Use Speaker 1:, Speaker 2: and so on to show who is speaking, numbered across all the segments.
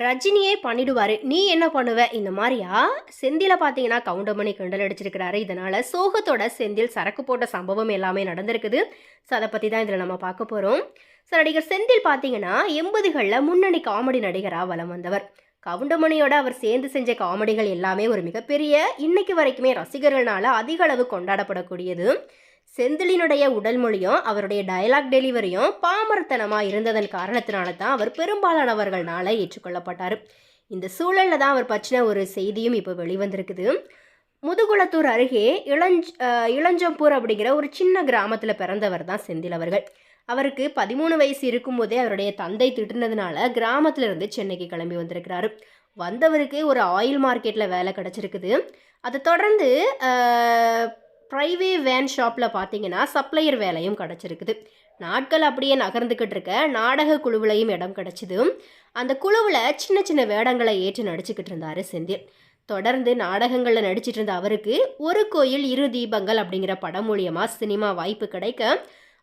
Speaker 1: ரஜினியே பண்ணிடுவாரு. நீ என்ன பண்ணுவ? இந்த மாதிரியா? செந்தில பார்த்தீங்கன்னா கவுண்டமணி கிண்டல் அடிச்சிருக்கிறாரு. இதனால சோகத்தோட செந்தில் சரக்கு போட்ட சம்பவம் எல்லாமே நடந்திருக்குது. ஸோ அதை பற்றி தான் இதில் நம்ம பார்க்க போகிறோம் ஸோ நடிகர் செந்தில் பார்த்தீங்கன்னா எண்பதுகளில் முன்னணி காமெடி நடிகராக வலம் வந்தவர். கவுண்டமணியோட அவர் சேர்ந்து செஞ்ச காமெடிகள் எல்லாமே ஒரு மிகப்பெரிய இன்னைக்கு வரைக்குமே ரசிகர்களால் அதிக அளவு கொண்டாடப்படக்கூடியது. செந்திலினுடைய உடல் மொழியும் அவருடைய டயலாக் டெலிவரியும் பாமரத்தனமாக இருந்ததன் காரணத்தினால தான் அவர் பெரும்பாலானவர்களால் ஏற்றுக்கொள்ளப்பட்டார். இந்த சூழலில் தான் அவர் பற்றின ஒரு செய்தியும் இப்போ வெளிவந்திருக்குது. முதுகுளத்தூர் அருகே இளஞ்ச் இளஞ்சம்பூர் அப்படிங்கிற ஒரு சின்ன கிராமத்தில் பிறந்தவர் தான் செந்தில் அவர்கள். அவருக்கு பதிமூணு வயசு இருக்கும்போதே அவருடைய தந்தை திட்டுனதுனால கிராமத்திலிருந்து சென்னைக்கு கிளம்பி வந்திருக்கிறாரு. வந்தவருக்கு ஒரு ஆயில் மார்க்கெட்டில் வேலை கிடச்சிருக்குது. அதை தொடர்ந்து ப்ரைவே வேன் ஷாப்பில் பார்த்தீங்கன்னா சப்ளையர் வேலையும் கிடச்சிருக்குது. நாட்கள் அப்படியே நகர்ந்துக்கிட்டு இருக்க நாடக குழுவிலையும் இடம் கிடச்சிது. அந்த குழுவில் சின்ன சின்ன வேடங்களை ஏற்று நடிச்சுக்கிட்டு இருந்தார் செந்தில். தொடர்ந்து நாடகங்களில் நடிச்சிட்டு இருந்த அவருக்கு ஒரு கோயில் இரு தீபங்கள் அப்படிங்கிற படம் மூலியமாக சினிமா வாய்ப்பு கிடைக்க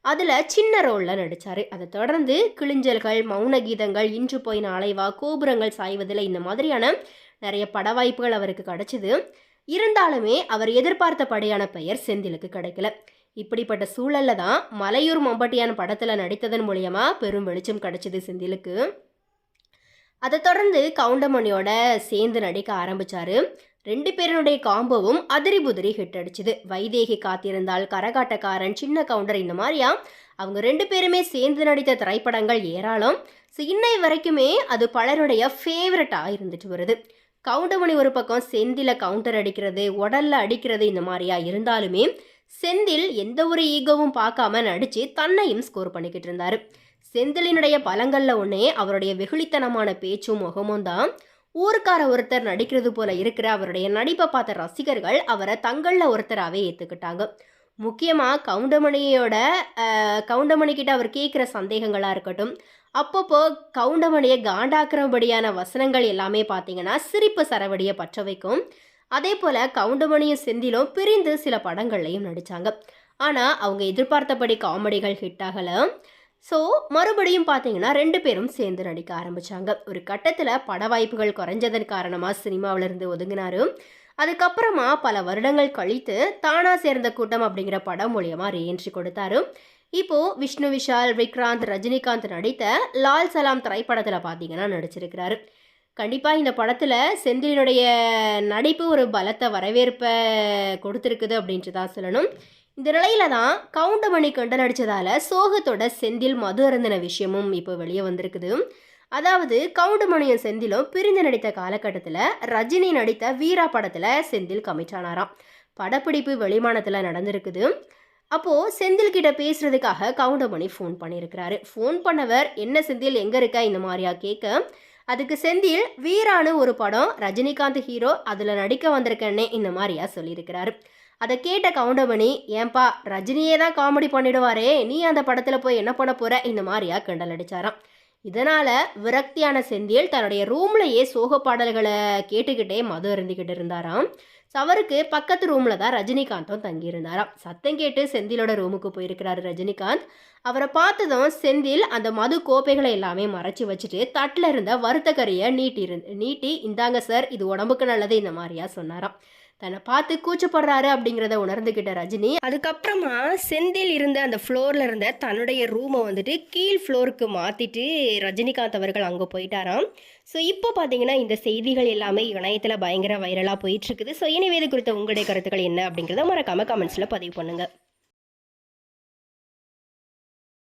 Speaker 1: அதில் சின்ன ரோலில் நடித்தார் அதை தொடர்ந்து கிளிஞ்சல்கள் மௌன கீதங்கள் இன்று போய் நாளை வா கோபுரங்கள் சாய்வதில் இந்த மாதிரியான நிறைய பட வாய்ப்புகள் அவருக்கு கிடச்சிது. இருந்தாலுமே அவர் எதிர்பார்த்த படையான பெயர் செந்திலுக்கு கிடைக்கல. இப்படிப்பட்ட சூழல்ல தான் மலையூர் மம்பட்டியான் படத்தில் நடித்ததன் மூலியமா பெரும் வெளிச்சம் கிடைச்சது செந்திலுக்கு. அதை தொடர்ந்து கவுண்டமணியோட சேர்ந்து நடிக்க ஆரம்பிச்சாரு. ரெண்டு பேருடைய காம்போவும் அதிரி புதிரி ஹிட் அடிச்சுது. வைதேகி காத்திருந்தால் கரகாட்டக்காரன் சின்ன கவுண்டர் இந்த மாதிரியா? அவங்க ரெண்டு பேருமே சேர்ந்து நடித்த திரைப்படங்கள் ஏராளம். ஸோ இன்னை வரைக்குமே அது பலருடைய ஃபேவரட்டாக இருந்துட்டு வருது. கவுண்டமணி ஒரு பக்கம் செந்தில கவுண்டர் அடிக்கிறது உடல்ல அடிக்கிறது இந்த மாதிரியா இருந்தாலுமே செந்தில் எந்த ஒரு ஈகோவும் பார்க்காம நடிச்சு தன்னையும் ஸ்கோர் பண்ணிக்கிட்டு இருந்தாரு. செந்திலினுடைய பலங்கள்ல ஒன்னே அவருடைய வெகுளித்தனமான பேச்சும் முகமும் தான். ஊருக்கார ஒருத்தர் நடிக்கிறது போல இருக்கிற அவருடைய நடிப்பை பார்த்த ரசிகர்கள் அவரை தங்களில் ஒருத்தராகவே ஏற்றுக்கிட்டாங்க முக்கியமாக கவுண்டமணியோட கவுண்டமணி கிட்ட அவர் கேட்குற சந்தேகங்களாக இருக்கட்டும் அப்பப்போ கவுண்டமணியை காண்டாக்குறபடியான வசனங்கள் எல்லாமே பார்த்தீங்கன்னா சிரிப்பு சரவடியை பற்ற வைக்கும். அதே போல் கவுண்டமணியும் செந்திலும் பிரிந்து சில படங்கள்லையும் நடித்தாங்க ஆனால் அவங்க எதிர்பார்த்தபடி காமெடிகள் ஹிட் ஆகலை. ஸோ மறுபடியும் பார்த்தீங்கன்னா ரெண்டு பேரும் சேர்ந்து நடிக்க ஆரம்பித்தாங்க ஒரு கட்டத்தில் பட வாய்ப்புகள் குறைஞ்சதன் காரணமாக சினிமாவிலிருந்து ஒதுங்கினாரு. அதுக்கப்புறமா பல வருடங்கள் கழித்து தானா சேர்ந்த கூட்டம் அப்படிங்கிற படம் மூலியமாக ரீஎன்ட்ரி கொடுத்தாரு. இப்போது விஷ்ணு விஷால் விக்ராந்த் ரஜினிகாந்த் நடித்த லால் சலாம் திரைப்படத்தில் பார்த்தீங்கன்னா நடிச்சிருக்கிறாரு. கண்டிப்பாக இந்த படத்தில் செந்திலினுடைய நடிப்பு ஒரு பலத்த வரவேற்பை கொடுத்துருக்குது அப்படின்ட்டு தான் சொல்லணும். இந்த நிலையில தான் கவுண்டமணி கண்டு நடித்ததால் சோகத்தோட செந்தில் மது அருந்தின விஷயமும் இப்போ வெளியே வந்திருக்குது. அதாவது கவுண்டமணியும் செந்திலும் பிரிந்து நடித்த காலகட்டத்தில் ரஜினி நடித்த வீரா படத்தில் செந்தில் கமிச்சானாராம் படப்பிடிப்பு வெளிமானத்தில் நடந்திருக்குது. அப்போது செந்தில் கிட்ட பேசுறதுக்காக கவுண்டமணி ஃபோன் பண்ணியிருக்கிறாரு. ஃபோன் பண்ணவர் என்ன செந்தில் எங்கே இருக்க? இந்த மாதிரியா கேட்க அதுக்கு செந்தில் வீரானு ஒரு படம் ரஜினிகாந்த் ஹீரோ அதில் நடிக்க வந்திருக்கேன்னே இந்த மாதிரியா சொல்லியிருக்கிறாரு. அதை கேட்ட கவுண்டமணி ஏன்பா ரஜினியே தான் காமெடி பண்ணிடுவாரே நீ அந்த படத்தில் போய் என்ன பண்ண போற? இந்த மாதிரியா கிண்டல் அடிச்சாராம். இதனால் விரக்தியான செந்தில் தன்னுடைய ரூம்லையே சோக பாடல்களை கேட்டுக்கிட்டே மது அருந்திக்கிட்டு இருந்தாராம். ஸோ அவருக்கு பக்கத்து ரூமில் தான் ரஜினிகாந்தும் தங்கியிருந்தாராம். சத்தம் கேட்டு செந்திலோட ரூமுக்கு போயிருக்கிறாரு ரஜினிகாந்த். அவரை பார்த்ததும் செந்தில் அந்த மது கோப்பைகளை எல்லாமே மறைச்சி வச்சுட்டு தட்டில் இருந்த வறுத்த கறியை நீட்டி இருந்து நீட்டி இந்தாங்க சார் இது உடம்புக்கு நல்லது இந்த மாதிரியா சொன்னாராம். தன்னை பார்த்து கூச்சப்படுறாரு அப்படிங்கிறத உணர்ந்துக்கிட்ட ரஜினி அதுக்கப்புறமா செந்தில் இருந்த அந்த ஃப்ளோரில் இருந்த தன்னுடைய ரூமை வந்துட்டு கீழ் ஃப்ளோருக்கு மாற்றிட்டு ரஜினிகாந்த் அவர்கள் அங்கே போயிட்டாராம். ஸோ இப்போ பார்த்தீங்கன்னா இந்த செய்திகள் எல்லாமே இணையத்தில் பயங்கர வைரலாக போயிட்டுருக்குது ஸோ எனவே இது குறித்த உங்களுடைய கருத்துக்கள் என்ன அப்படிங்கிறத மறக்காமல் கமெண்ட்ஸில் பதிவு பண்ணுங்கள்